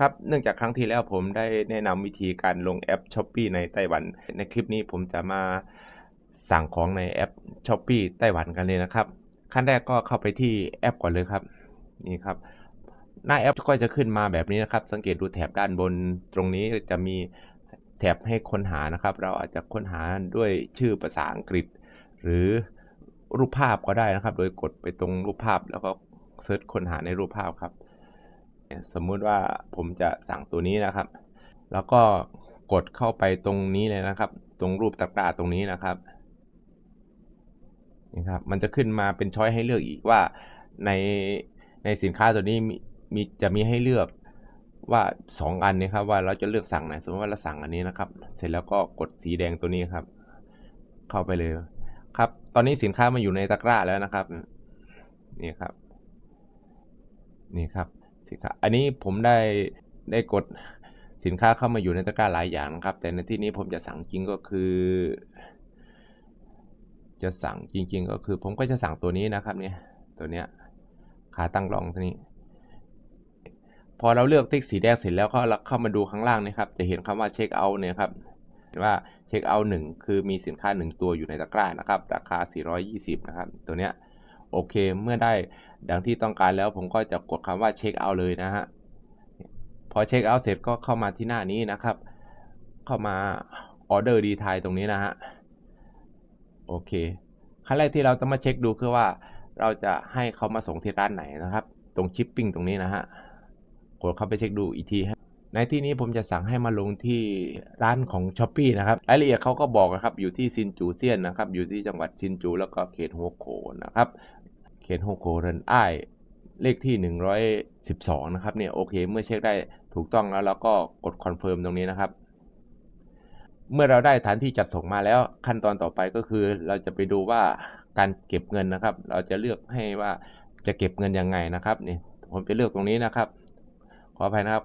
ครับ เนื่องจากครั้งที่แล้วผมได้แนะนำวิธีการลงแอป s h อ p e e ในไต้หวัน ในคลิปนี้ผมจะมาสั่งของในแอป s h อ p e e ไต้หวันกันเลยนะครับ ขั้นแรกก็เข้าไปที่แอปก่อนเลยครับ นี่ครับ หน้าแอปก็จะขึ้นมาแบบนี้นะครับ สังเกตดูแถบด้านบนตรงนี้จะมีแถบให้ค้นหานะครับ เราอาจจะค้นหาด้วยชื่อภาษาอังกฤษ หรือรูปภาพก็ได้นะครับ โดยกดไปตรงรูปภาพแล้วก็เซิร์ชค้นหาในรูปภาพครับ สมมุติว่าผมจะสั่งตัวนี้นะครับ แล้วก็กดเข้าไปตรงนี้เลยนะครับ ตรงรูปตะกร้าตรงนี้นะครับนี่ครับ มันจะขึ้นมาเป็นช้อยให้เลือกอีกว่าในในสินค้าตัวนี้มีมีจะมีให้เลือกว่า 2 อันนี้ครับว่าเราจะเลือกสั่งไหนสมมติว่าเราสั่งอันนี้นะครับ เสร็จแล้วก็กดสีแดงตัวนี้ครับ เข้าไปเลยครับ ตอนนี้สินค้ามาอยู่ในตะกร้าแล้วนะครับ นี่ครับ นี่ครับ สินค้า อันนี้ผมได้ได้กดสินค้าเข้ามาอยู่ในตะกร้าหลายอย่างนะครับ แต่ในที่นี้ผมจะสั่งจริงก็คือ จะสั่งจริง ๆ ก็คือ ผมก็จะสั่งตัวนี้นะครับเนี่ยตัวเนี้ยขาตั้งรองตัวนี้ พอเราเลือกติ๊กสีแดงเสร็จแล้วก็เราเข้ามาดูข้างล่างนะครับ จะเห็นคำว่าเช็คเอาท์เนี่ยครับว่าเช็คเอาท์หนึ่งคือมีสินค้า 1 ตัวอยู่ในตะกร้านะครับ ราคา 420 นะครับ ตัวเนี้ย โอเค เมื่อได้ดังที่ต้องการแล้วผมก็จะกดคำว่าเช็คเอาเลยนะฮะ พอเช็คเอาเสร็จก็เข้ามาที่หน้านี้นะครับ เข้ามาออเดอร์ดีทายตรงนี้นะฮะ โอเค ขั้นแรกที่เราต้องมาเช็คดูคือว่าเราจะให้เขามาส่งที่ร้านไหนนะครับ ตรงชิปปิ้งตรงนี้นะฮะ กดเข้าไปเช็คดูอีกทีฮะ ในที่นี้ผมจะสั่งให้มาลงที่ร้านของ s h อ p e e นะครับรายละเอียดเขาก็บอกนะครับอยู่ที่ซินจูเซียนนะครับอยู่ที่จังหวัดซินจู แล้วก็เขตฮโขนะครับเขตฮโขเรนไอเลขที่ 112 นะครับเนี่ยโอเค เมื่อเช็คได้ถูกต้องแล้วเราก็กดคอนเฟิร์มตรงนี้นะครับ เมื่อเราได้ฐานที่จัดส่งมาแล้วขั้นตอนต่อไปก็คือ เราจะไปดูว่าการเก็บเงินนะครับ เราจะเลือกให้ว่าจะเก็บเงินยังไงนะครับนี่ผมจะเลือกตรงนี้นะครับ ขออภัยนะครับ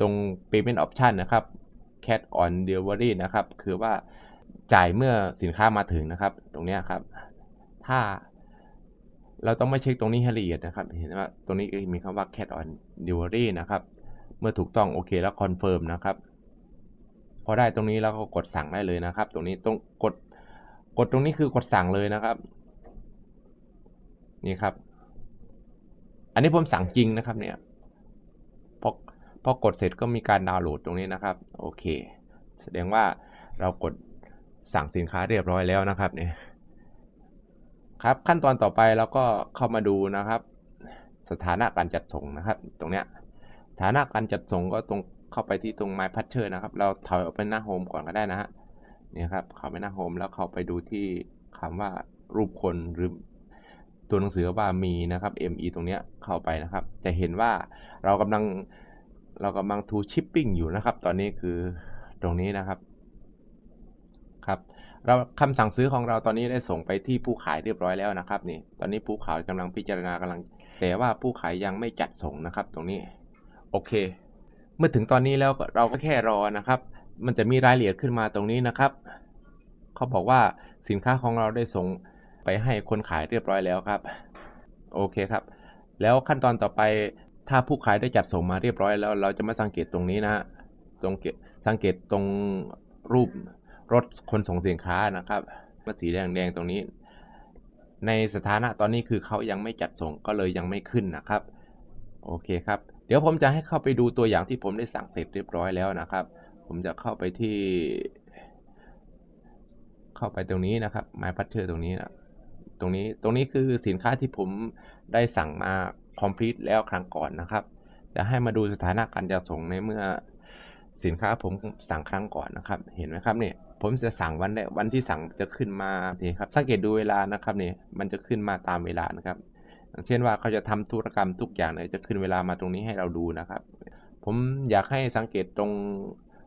ตรง payment option นะครับ cash on delivery นะครับ คือว่าจ่ายเมื่อสินค้ามาถึงนะครับ ตรงนี้ครับ ถ้าเราต้องไม่เช็คตรงนี้ให้ละเอียดนะครับ เห็นว่าตรงนี้มีคำว่า cash on delivery นะครับ เมื่อถูกต้องโอเคแล้วคอนเฟิร์มนะครับ พอได้ตรงนี้แล้วก็กดสั่งได้เลยนะครับ ตรงนี้ต้องกด กดตรงนี้คือกดสั่งเลยนะครับ นี่ครับ อันนี้ผมสั่งจริงนะครับเนี่ยพอ พอกดเสร็จก็มีการดาวน์โหลดตรงนี้นะครับ โอเค แสดงว่าเรากดสั่งสินค้าเรียบร้อยแล้วนะครับเนี่ยครับขั้นตอนต่อไปเราก็เข้ามาดูนะครับ สถานะการจัดส่งนะครับ ตรงเนี้ยสถานะการจัดส่งก็ตรงเข้าไปที่ตรง My p a t c h e r นะครับ เราถอยออกไปหน้าโฮมก่อนก็ได้นะฮะนี่ครับเข้าไปหน้าโฮมแล้วเข้าไปดูที่คำว่ารูปคนหรือตัวหนังสือว่ามีนะครับ ME ตรงนี้เข้าไปนะครับ จะเห็นว่าเรากำลัง เรากำลังทูชิปปิ้งอยู่นะครับ ตอนนี้คือตรงนี้นะครับ ครับ เราคำสั่งซื้อของเราตอนนี้ได้ส่งไปที่ผู้ขายเรียบร้อยแล้วนะครับ นี่ ตอนนี้ผู้ขายกำลังพิจารณากำลัง แต่ว่าผู้ขายยังไม่จัดส่งนะครับ ตรงนี้ โอเค เมื่อถึงตอนนี้แล้วเราก็แค่รอนะครับ มันจะมีรายละเอียดขึ้นมาตรงนี้นะครับ เขาบอกว่าสินค้าของเราได้ส่งไปให้คนขายเรียบร้อยแล้วครับ โอเคครับ แล้วขั้นตอนต่อไป ถ้าผู้ขายได้จัดส่งมาเรียบร้อยแล้ว เราจะมาสังเกตตรงนี้นะตรงสังเกตตรงรูปรถคนส่งสินค้านะครับมาสีแดงๆตรงนี้ ในสถานะตอนนี้คือเขายังไม่จัดส่งก็เลยยังไม่ขึ้นนะครับ โอเคครับ เดี๋ยวผมจะให้เข้าไปดูตัวอย่างที่ผมได้สั่งเสร็จเรียบร้อยแล้วนะครับ ผมจะเข้าไปที่ เข้าไปตรงนี้นะครับไม้พัดเชอร์ตรงนี้นะตรงนี้ตรงนี้คือสินค้าที่ผมได้สั่งมา complete แล้วครั้งก่อนนะครับจะให้มาดูสถานะการจะส่งในเมื่อสินค้าผมสั่งครั้งก่อนนะครับ เห็นไหมครับเนี่ยผมจะสั่งวันแรกวันที่สั่งจะขึ้นมานี่ครับสังเกตดูเวลานะครับเนี่ยมันจะขึ้นมาตามเวลานะครับเช่นว่าเขาจะทำธุรกรรมทุกอย่างเลยจะขึ้นเวลามาตรงนี้ให้เราดูนะครับ ผมอยากให้สังเกตตรง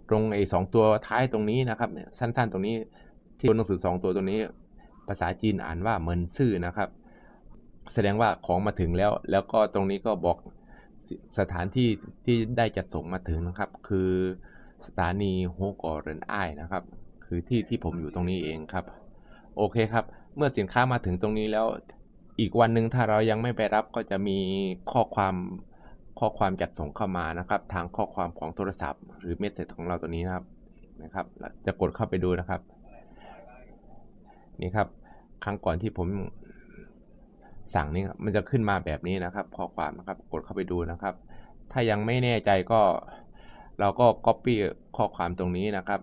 ตรงไอ้สตัวท้ายตรงนี้นะครับเนี่ยสั้นๆ ตรงนี้ที่ตัวหนังสือ 2 ตัวตัวนี้ ภาษาจีนอ่านว่าเหมินซื่อนะครับ แสดงว่าของมาถึงแล้ว แล้วก็ตรงนี้ก็บอกสถานที่ที่ได้จัดส่งมาถึงนะครับ คือสถานีโฮกอเรนไอนะครับ คือที่ที่ผมอยู่ตรงนี้เองครับ โอเคครับ เมื่อสินค้ามาถึงตรงนี้แล้วอีกวันหนึ่งถ้าเรายังไม่ไปรับก็จะมีข้อความข้อความจัดส่งเข้ามานะครับ ทางข้อความของโทรศัพท์ หรือเมสเซจของเราตัวนี้นะครับนะครับ จะกดเข้าไปดูนะครับ นี่ครับ ครั้งก่อนที่ผม สั่งนี่มันจะขึ้นมาแบบนี้นะครับข้อความนะครับกดเข้าไปดูนะครับ ถ้ายังไม่แน่ใจก็ เราก็ copy ข้อความตรงนี้นะครับ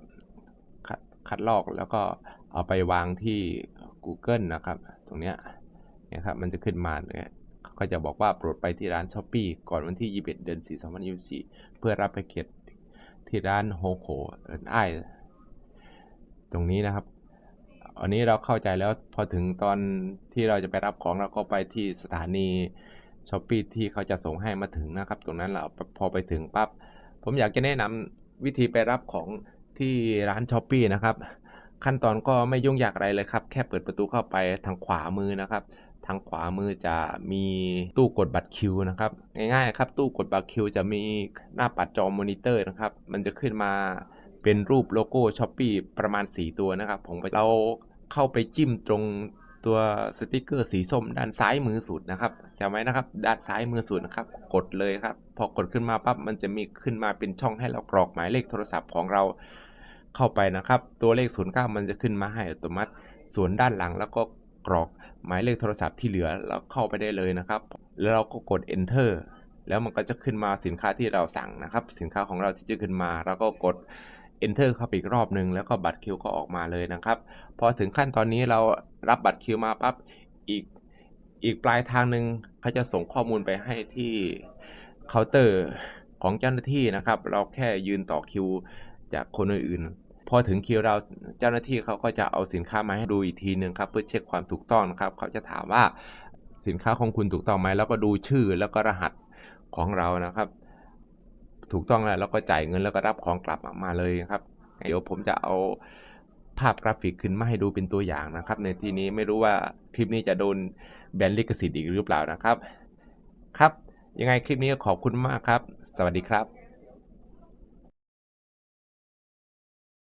คัดคัดลอกแล้วก็เอาไปวางที่ Google นะครับ ตรงเนี้ยนะครับมันจะขึ้นมาเนี่ยก็จะบอกว่าโปรดไปที่ร้าน s h อ p e e ก่อนวันที่ 21 เดือน 4 2024 เพื่อรับไปเก็ตที่ร้านโฮโคเอินไอตรงนี้นะครับ อันนี้เราเข้าใจแล้วพอถึงตอนที่เราจะไปรับของเราก็ไปที่สถานีช้อปปี้ที่เขาจะส่งให้มาถึงนะครับ ตรงนั้นเราพอไปถึงปั๊บผมอยากจะแนะนำวิธีไปรับของที่ร้านช้อปปีนะครับ ขั้นตอนก็ไม่ยุ่งยากอะไรเลยครับ แค่เปิดประตูเข้าไปทางขวามือนะครับ ทางขวามือจะมีตู้กดบัตรคิวนะครับ ง่ายๆครับ ตู้กดบัตรคิวจะมีหน้าปัดจอมอนิเตอร์นะครับ มันจะขึ้นมา เป็นรูปโลโก้ช้อปปีประมาณ 4 ตัวนะครับผมเราเข้าไปจิ้มตรงตัวสติกเกอร์สีส้มด้านซ้ายมือสุดนะครับจำไว้นะครับ ด้านซ้ายมือสุดนะครับ กดเลยครับ พอกดขึ้นมาปั๊บมันจะมีขึ้นมาเป็นช่องให้เรากรอกหมายเลขโทรศัพท์ของเราเข้าไปนะครับ ตัวเลข09มันจะขึ้นมาให้อัตโนมัติ ส่วนด้านหลังแล้วก็กรอกหมายเลขโทรศัพท์ที่เหลือแล้วเข้าไปได้เลยนะครับ แล้วเราก็กด enter แล้วมันก็จะขึ้นมาสินค้าที่เราสั่งนะครับ สินค้าของเราที่จะขึ้นมาเราก็กด enter เข้าไปอีกรอบหนึ่งแล้วก็บัตรคิวก็ออกมาเลยนะครับ พอถึงขั้นตอนนี้เรารับบัตรคิวมาปั๊บอีกอีกปลายทางหนึ่งเขาจะส่งข้อมูลไปให้ที่เคาน์เตอร์ของเจ้าหน้าที่นะครับ เราแค่ยืนต่อคิวจากคนอื่นๆ พอถึงคิวเราเจ้าหน้าที่เขาก็จะเอาสินค้ามาให้ดูอีกทีหนึ่งครับเพื่อเช็คความถูกต้องนะครับ เขาจะถามว่าสินค้าของคุณถูกต้องไหมแล้วก็ดูชื่อแล้วก็รหัสของเรานะครับ ถูกต้องแล้วเราก็จ่ายเงินแล้วก็รับของกลับมาเลยครับเดี๋ยวผมจะเอาภาพกราฟิกขึ้นมาให้ดูเป็นตัวอย่างนะครับ ในที่นี้ไม่รู้ว่าคลิปนี้จะโดนแบนลิขสิทธิ์อีกหรือเปล่านะครับ ครับ ยังไงคลิปนี้ขอบคุณมากครับ สวัสดีครับ